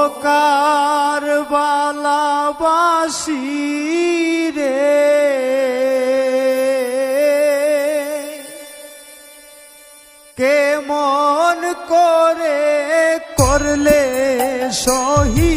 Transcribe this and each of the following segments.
ও কারবালাবাসী রে। কেমন করে করলে শহীদ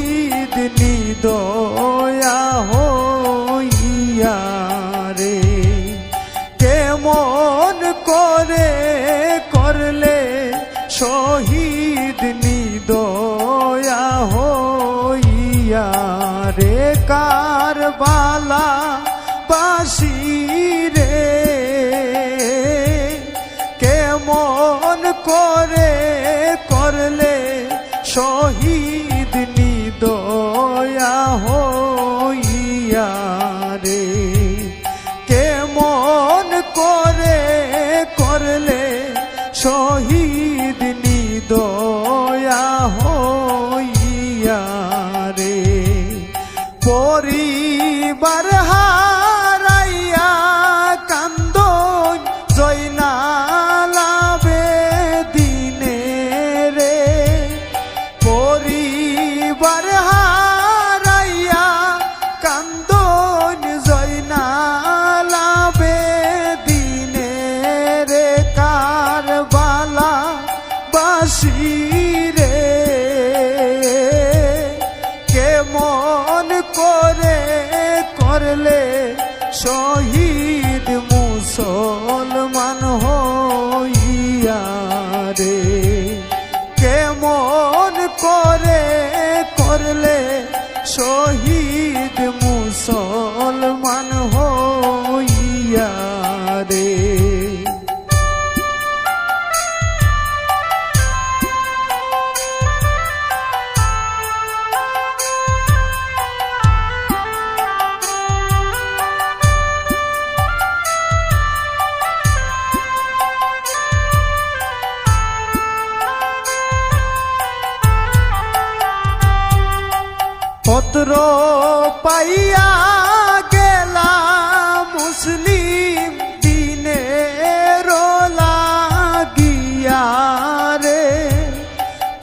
মুসলমান হইয়া রে কেমন করে করলে শহীদ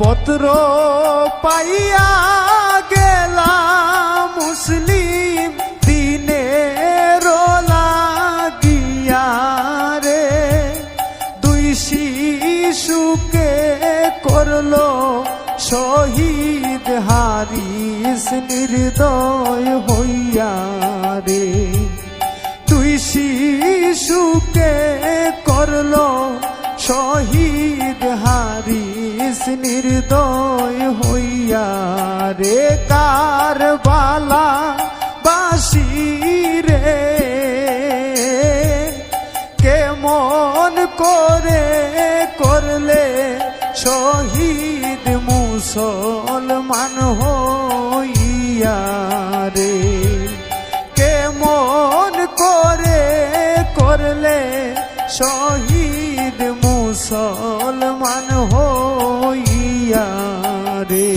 পত্র পাইয়া গেলা মুসলিম দিনে রোলা গিয়া রে। দুই শিশুকে করল শহীদ হারিস নির্দয় হইয়া রে। তুই শিশুকে করল শহীদ হারিস নির্দয় হইয়া রে কারবালা বাসি রে। কেমন করে করলে শহীদ মুসলমান হইয়া রে। কেমন করে করলে শহীদ মুসলমান হইয়া রে।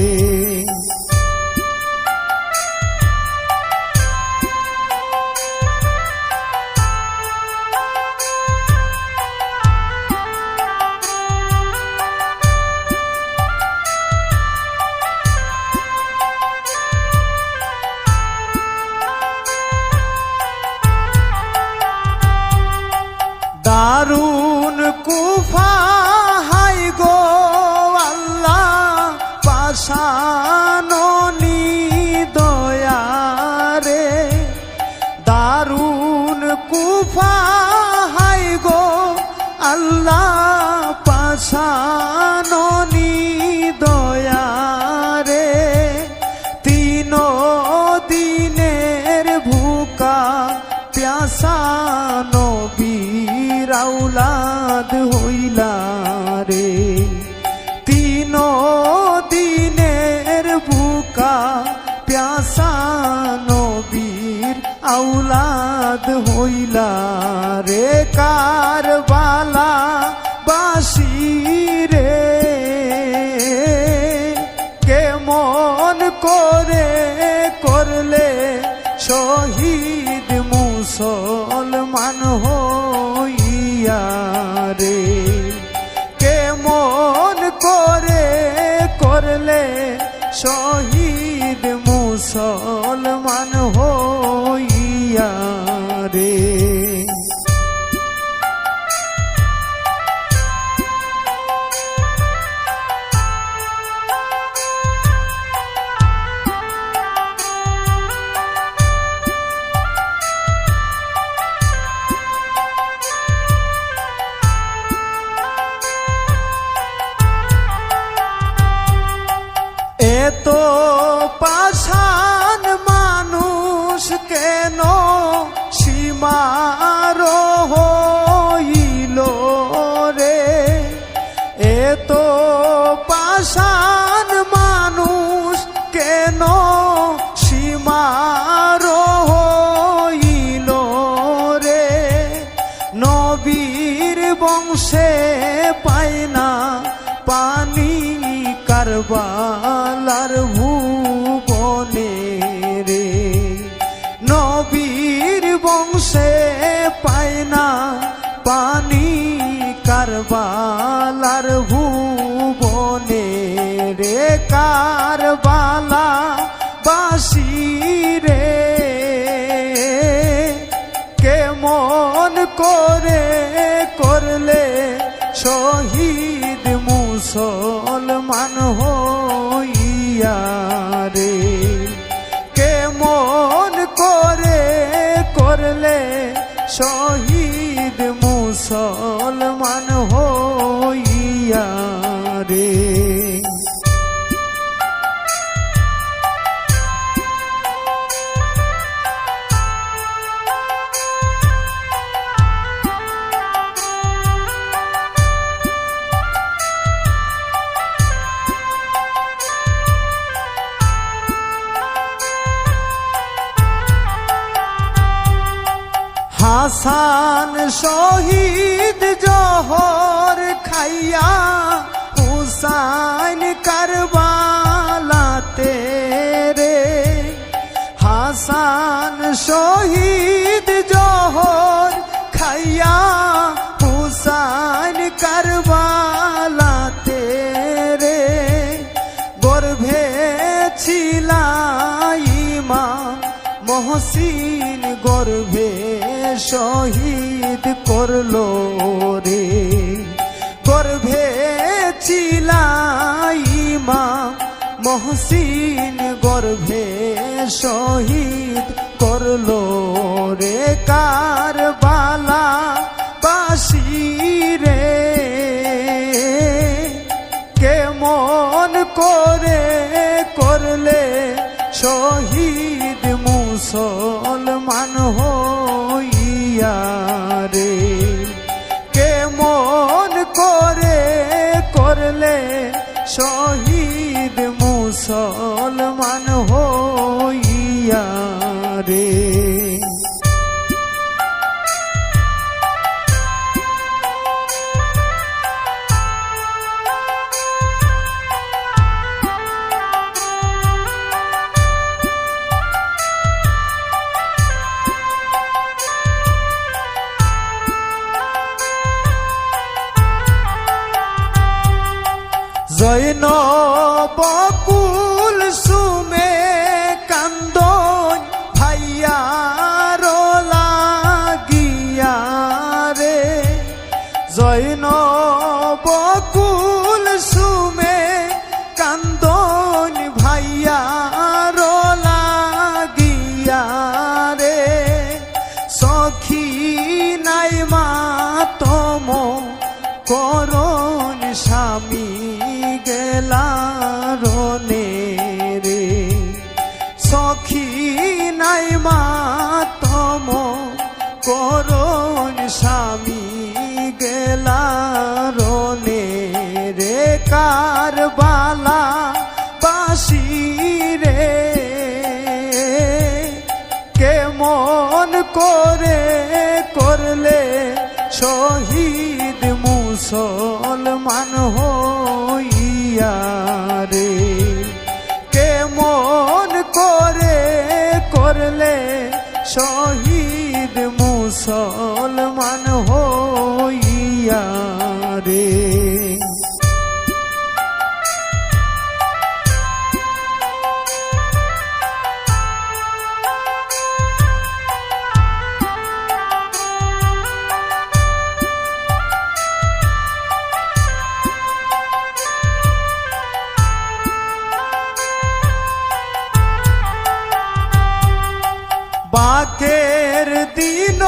হইলা রে কারবালা কেন সীমার হইল রে। নবীর বংশে পায় না পানি কারবালার ভুবনে রে। নবীর বংশে পায় না পানি কারবালার শহীদ মুসলমান হইয়া রে। কেমন করে করলে শহীদ শহীদ জহর খাইয়া হুসাইন কারবালাতে রে। হাসান শহীদ জহর খাইয়া হুসাইন কারবালাতে রে। গর্ভে ছিলাইমা মহসিন গর্ভে শহীদ করল রে। গর্ভে চিলাইমা মহসিন গর্ভে শহীদ করল রে। কারবালা বাসি রে? কেমন করে করলে শহীদ đi. Rồi nó bỏ cuộc নাই মা করণ স্বামী গেলারনে রে কারবালা বাসি রে। কেমন করে করলে শহীদ মুসলমান হইয়া শহীদ মুসলমান বাকের দিন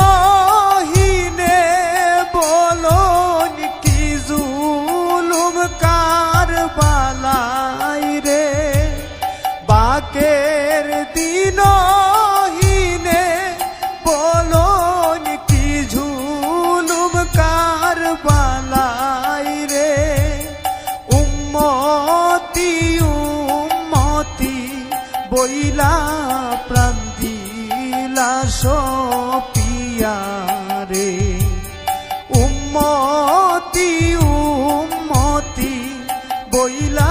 হিনে বলন কি জুলুম কার বালাই রে? বাকের দিন বইলা